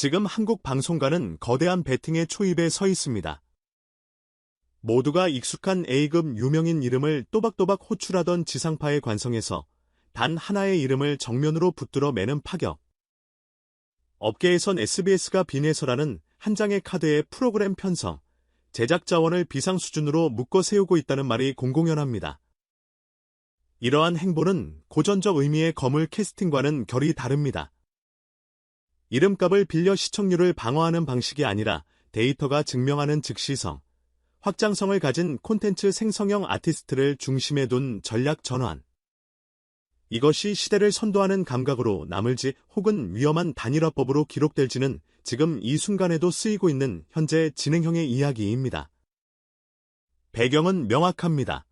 지금 한국 방송가는 거대한 배팅의 초입에 서 있습니다. 모두가 익숙한 A급 유명인 이름을 또박또박 호출하던 지상파의 관성에서 단 하나의 이름을 정면으로 붙들어 매는 파격. 업계에선 SBS가 빈에서라는 한 장의 카드에 프로그램 편성, 제작 자원을 비상 수준으로 묶어 세우고 있다는 말이 공공연합니다. 이러한 행보는 고전적 의미의 거물 캐스팅과는 결이 다릅니다. 이름값을 빌려 시청률을 방어하는 방식이 아니라 데이터가 증명하는 즉시성, 확장성을 가진 콘텐츠 생성형 아티스트를 중심에 둔 전략 전환. 이것이 시대를 선도하는 감각으로 나물지 혹은 위험한 단일화법으로 기록될지는 지금 이 순간에도 쓰이고 있는 현재 진행형의 이야기입니다. 배경은 명확합니다.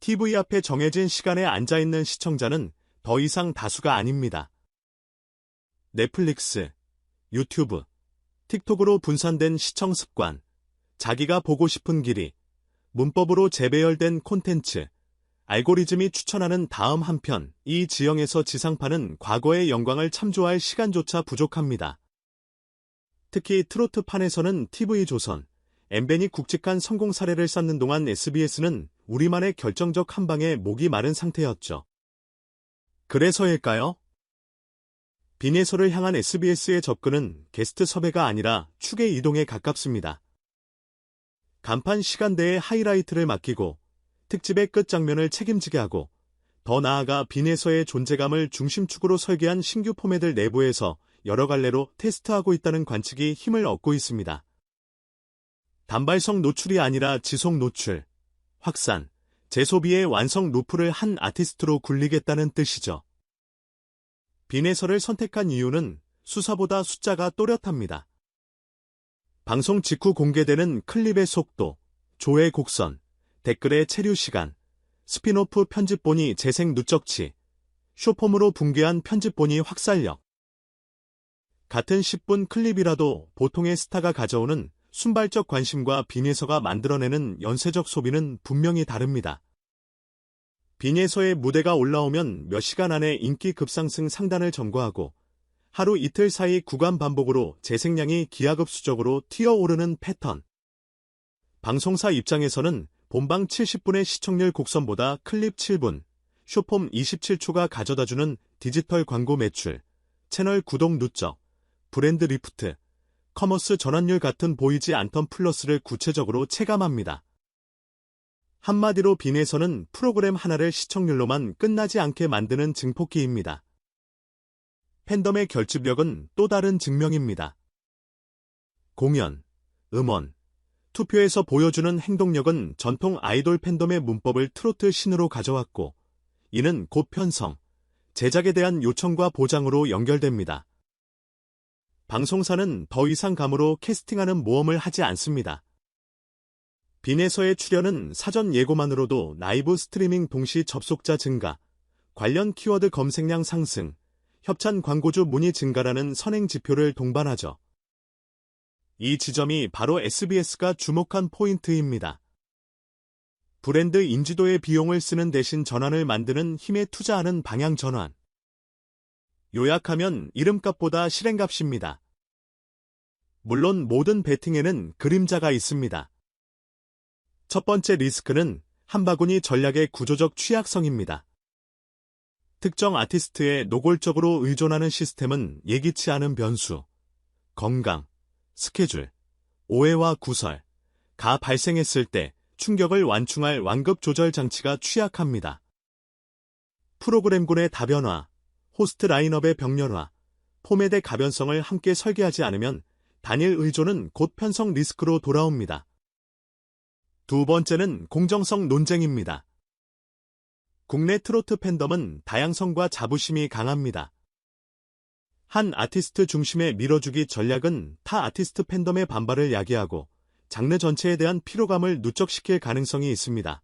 TV 앞에 정해진 시간에 앉아있는 시청자는 더 이상 다수가 아닙니다. 넷플릭스, 유튜브, 틱톡으로 분산된 시청 습관, 자기가 보고 싶은 길이, 문법으로 재배열된 콘텐츠, 알고리즘이 추천하는 다음 한 편, 이 지형에서 지상파는 과거의 영광을 참조할 시간조차 부족합니다. 특히 트로트판에서는 TV조선, 엠벤이 굵직한 성공 사례를 쌓는 동안 SBS는 우리만의 결정적 한 방에 목이 마른 상태였죠. 그래서일까요? 빈에서를 향한 SBS의 접근은 게스트 섭외가 아니라 축의 이동에 가깝습니다. 간판 시간대에 하이라이트를 맡기고 특집의 끝 장면을 책임지게 하고 더 나아가 빈에서의 존재감을 중심축으로 설계한 신규 포맷을 내부에서 여러 갈래로 테스트하고 있다는 관측이 힘을 얻고 있습니다. 단발성 노출이 아니라 지속 노출, 확산, 재소비의 완성 루프를 한 아티스트로 굴리겠다는 뜻이죠. 빈에서를 선택한 이유는 수사보다 숫자가 또렷합니다. 방송 직후 공개되는 클립의 속도, 조회 곡선, 댓글의 체류 시간, 스피노프 편집본이 재생 누적치, 쇼폼으로 붕괴한 편집본이 확산력. 같은 10분 클립이라도 보통의 스타가 가져오는 순발적 관심과 빈에서가 만들어내는 연쇄적 소비는 분명히 다릅니다. 빈예서의 무대가 올라오면 몇 시간 안에 인기 급상승 상단을 점거하고 하루 이틀 사이 구간 반복으로 재생량이 기하급수적으로 튀어오르는 패턴. 방송사 입장에서는 본방 70분의 시청률 곡선보다 클립 7분, 쇼폼 27초가 가져다주는 디지털 광고 매출, 채널 구독 누적, 브랜드 리프트, 커머스 전환율 같은 보이지 않던 플러스를 구체적으로 체감합니다. 한마디로 빈에서는 프로그램 하나를 시청률로만 끝나지 않게 만드는 증폭기입니다. 팬덤의 결집력은 또 다른 증명입니다. 공연, 음원, 투표에서 보여주는 행동력은 전통 아이돌 팬덤의 문법을 트로트 신으로 가져왔고, 이는 곧 편성, 제작에 대한 요청과 보장으로 연결됩니다. 방송사는 더 이상 감으로 캐스팅하는 모험을 하지 않습니다. 빈에서의 출연은 사전 예고만으로도 라이브 스트리밍 동시 접속자 증가, 관련 키워드 검색량 상승, 협찬 광고주 문의 증가라는 선행 지표를 동반하죠. 이 지점이 바로 SBS가 주목한 포인트입니다. 브랜드 인지도의 비용을 쓰는 대신 전환을 만드는 힘에 투자하는 방향 전환. 요약하면 이름값보다 실행값입니다. 물론 모든 베팅에는 그림자가 있습니다. 첫 번째 리스크는 한 바구니 전략의 구조적 취약성입니다. 특정 아티스트에 노골적으로 의존하는 시스템은 예기치 않은 변수, 건강, 스케줄, 오해와 구설, 가 발생했을 때 충격을 완충할 완급 조절 장치가 취약합니다. 프로그램군의 다변화, 호스트 라인업의 병렬화, 포맷의 가변성을 함께 설계하지 않으면 단일 의존은 곧 편성 리스크로 돌아옵니다. 두 번째는 공정성 논쟁입니다. 국내 트로트 팬덤은 다양성과 자부심이 강합니다. 한 아티스트 중심의 밀어주기 전략은 타 아티스트 팬덤의 반발을 야기하고 장르 전체에 대한 피로감을 누적시킬 가능성이 있습니다.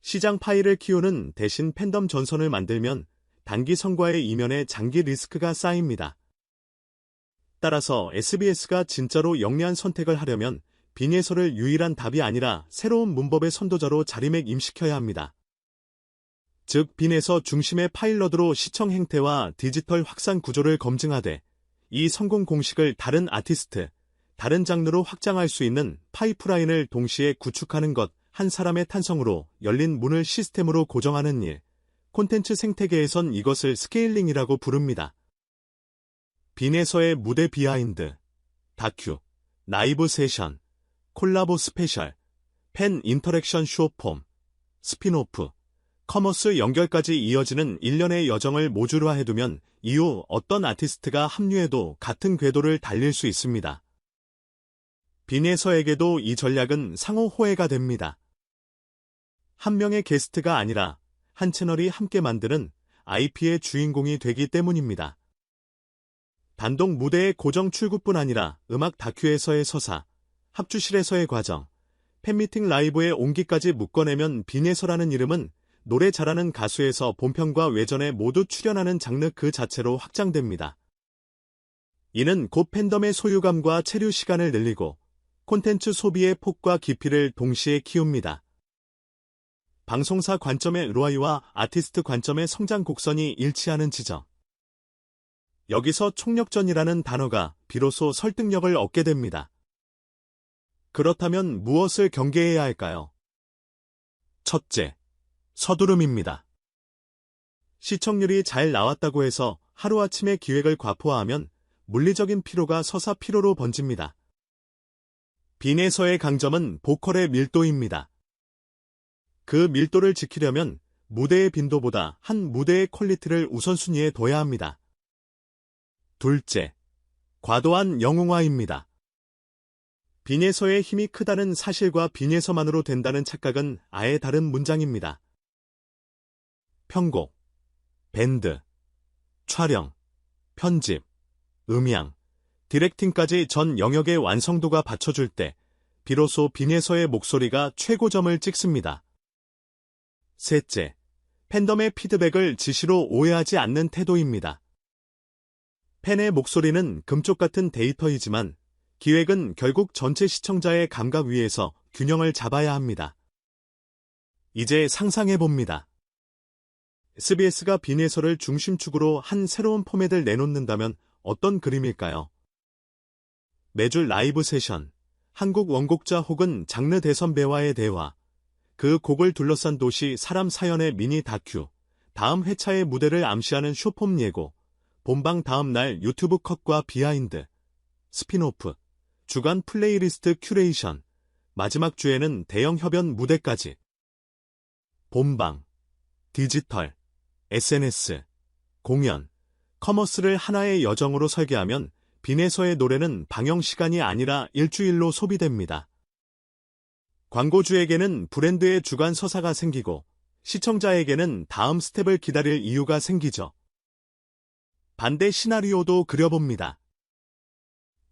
시장 파이를 키우는 대신 팬덤 전선을 만들면 단기 성과의 이면에 장기 리스크가 쌓입니다. 따라서 SBS가 진짜로 영리한 선택을 하려면 빈예서를 유일한 답이 아니라 새로운 문법의 선도자로 자리매김시켜야 합니다. 즉 빈에서 중심의 파일럿으로 시청 행태와 디지털 확산 구조를 검증하되 이 성공 공식을 다른 아티스트, 다른 장르로 확장할 수 있는 파이프라인을 동시에 구축하는 것, 한 사람의 탄성으로 열린 문을 시스템으로 고정하는 일. 콘텐츠 생태계에선 이것을 스케일링이라고 부릅니다. 빈에서의 무대 비하인드, 다큐, 라이브 세션, 콜라보 스페셜, 팬 인터랙션 쇼폼, 스피노프, 커머스 연결까지 이어지는 일련의 여정을 모듈화 해두면 이후 어떤 아티스트가 합류해도 같은 궤도를 달릴 수 있습니다. 빈에서에게도 이 전략은 상호 호혜가 됩니다. 한 명의 게스트가 아니라 한 채널이 함께 만드는 IP의 주인공이 되기 때문입니다. 단독 무대의 고정 출구뿐 아니라 음악 다큐에서의 서사, 합주실에서의 과정, 팬미팅 라이브의 온기까지 묶어내면 빈에서라는 이름은 노래 잘하는 가수에서 본편과 외전에 모두 출연하는 장르 그 자체로 확장됩니다. 이는 곧 팬덤의 소유감과 체류 시간을 늘리고 콘텐츠 소비의 폭과 깊이를 동시에 키웁니다. 방송사 관점의 로아이와 아티스트 관점의 성장 곡선이 일치하는 지점. 여기서 총력전이라는 단어가 비로소 설득력을 얻게 됩니다. 그렇다면 무엇을 경계해야 할까요? 첫째, 서두름입니다. 시청률이 잘 나왔다고 해서 하루아침에 기획을 과포화하면 물리적인 피로가 서사 피로로 번집니다. 빈에서의 강점은 보컬의 밀도입니다. 그 밀도를 지키려면 무대의 빈도보다 한 무대의 퀄리티를 우선순위에 둬야 합니다. 둘째, 과도한 영웅화입니다. 빈에서의 힘이 크다는 사실과 빈에서만으로 된다는 착각은 아예 다른 문장입니다. 편곡, 밴드, 촬영, 편집, 음향, 디렉팅까지 전 영역의 완성도가 받쳐줄 때 비로소 빈에서의 목소리가 최고점을 찍습니다. 셋째, 팬덤의 피드백을 지시로 오해하지 않는 태도입니다. 팬의 목소리는 금쪽 같은 데이터이지만 기획은 결국 전체 시청자의 감각 위에서 균형을 잡아야 합니다. 이제 상상해 봅니다. SBS가 빈에서를 중심축으로 한 새로운 포맷을 내놓는다면 어떤 그림일까요? 매주 라이브 세션, 한국 원곡자 혹은 장르 대선 배와의 대화, 그 곡을 둘러싼 도시 사람 사연의 미니 다큐, 다음 회차의 무대를 암시하는 쇼폼 예고, 본방 다음 날 유튜브 컷과 비하인드, 스피노프, 주간 플레이리스트 큐레이션, 마지막 주에는 대형 협연 무대까지. 본방, 디지털, SNS, 공연, 커머스를 하나의 여정으로 설계하면 빈에서의 노래는 방영 시간이 아니라 일주일로 소비됩니다. 광고주에게는 브랜드의 주간 서사가 생기고 시청자에게는 다음 스텝을 기다릴 이유가 생기죠. 반대 시나리오도 그려봅니다.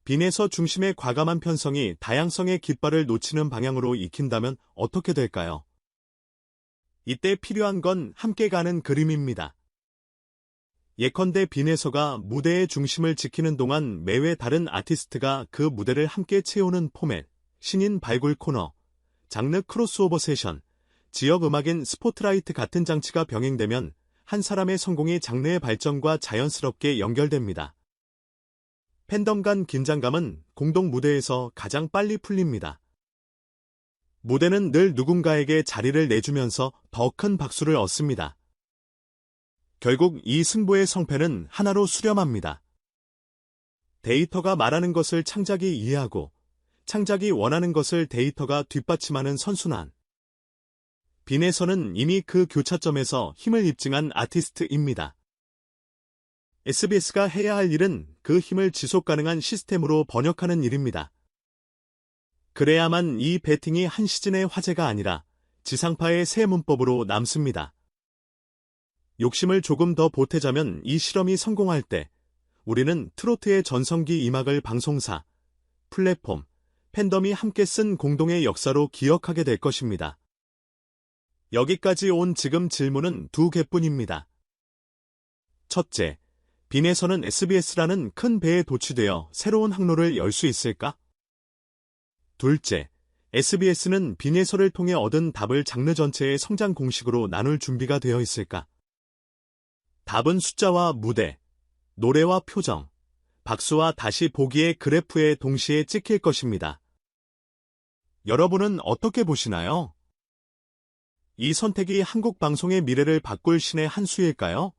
빈에서 중심의 과감한 편성이 다양성의 깃발을 놓치는 방향으로 익힌다면 어떻게 될까요? 이때 필요한 건 함께 가는 그림입니다. 예컨대 빈에서가 무대의 중심을 지키는 동안 매회 다른 아티스트가 그 무대를 함께 채우는 포맷, 신인 발굴 코너, 장르 크로스오버 세션, 지역 음악인 스포트라이트 같은 장치가 병행되면 한 사람의 성공이 장르의 발전과 자연스럽게 연결됩니다. 팬덤 간 긴장감은 공동 무대에서 가장 빨리 풀립니다. 무대는 늘 누군가에게 자리를 내주면서 더 큰 박수를 얻습니다. 결국 이 승부의 성패는 하나로 수렴합니다. 데이터가 말하는 것을 창작이 이해하고 창작이 원하는 것을 데이터가 뒷받침하는 선순환. 빈에서는 이미 그 교차점에서 힘을 입증한 아티스트입니다. SBS가 해야 할 일은 그 힘을 지속 가능한 시스템으로 번역하는 일입니다. 그래야만 이 배팅이 한 시즌의 화제가 아니라 지상파의 새 문법으로 남습니다. 욕심을 조금 더 보태자면 이 실험이 성공할 때 우리는 트로트의 전성기 이막을 방송사, 플랫폼, 팬덤이 함께 쓴 공동의 역사로 기억하게 될 것입니다. 여기까지 온 지금 질문은 두 개뿐입니다. 첫째, 빈에서는 SBS라는 큰 배에 도취되어 새로운 항로를 열 수 있을까? 둘째, SBS는 빈에서를 통해 얻은 답을 장르 전체의 성장 공식으로 나눌 준비가 되어 있을까? 답은 숫자와 무대, 노래와 표정, 박수와 다시 보기의 그래프에 동시에 찍힐 것입니다. 여러분은 어떻게 보시나요? 이 선택이 한국 방송의 미래를 바꿀 신의 한 수일까요?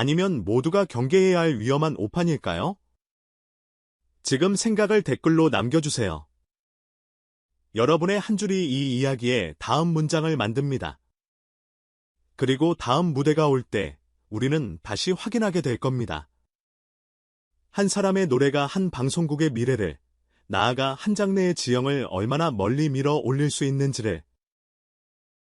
아니면 모두가 경계해야 할 위험한 오판일까요? 지금 생각을 댓글로 남겨주세요. 여러분의 한 줄이 이 이야기의 다음 문장을 만듭니다. 그리고 다음 무대가 올 때 우리는 다시 확인하게 될 겁니다. 한 사람의 노래가 한 방송국의 미래를, 나아가 한 장르의 지형을 얼마나 멀리 밀어 올릴 수 있는지를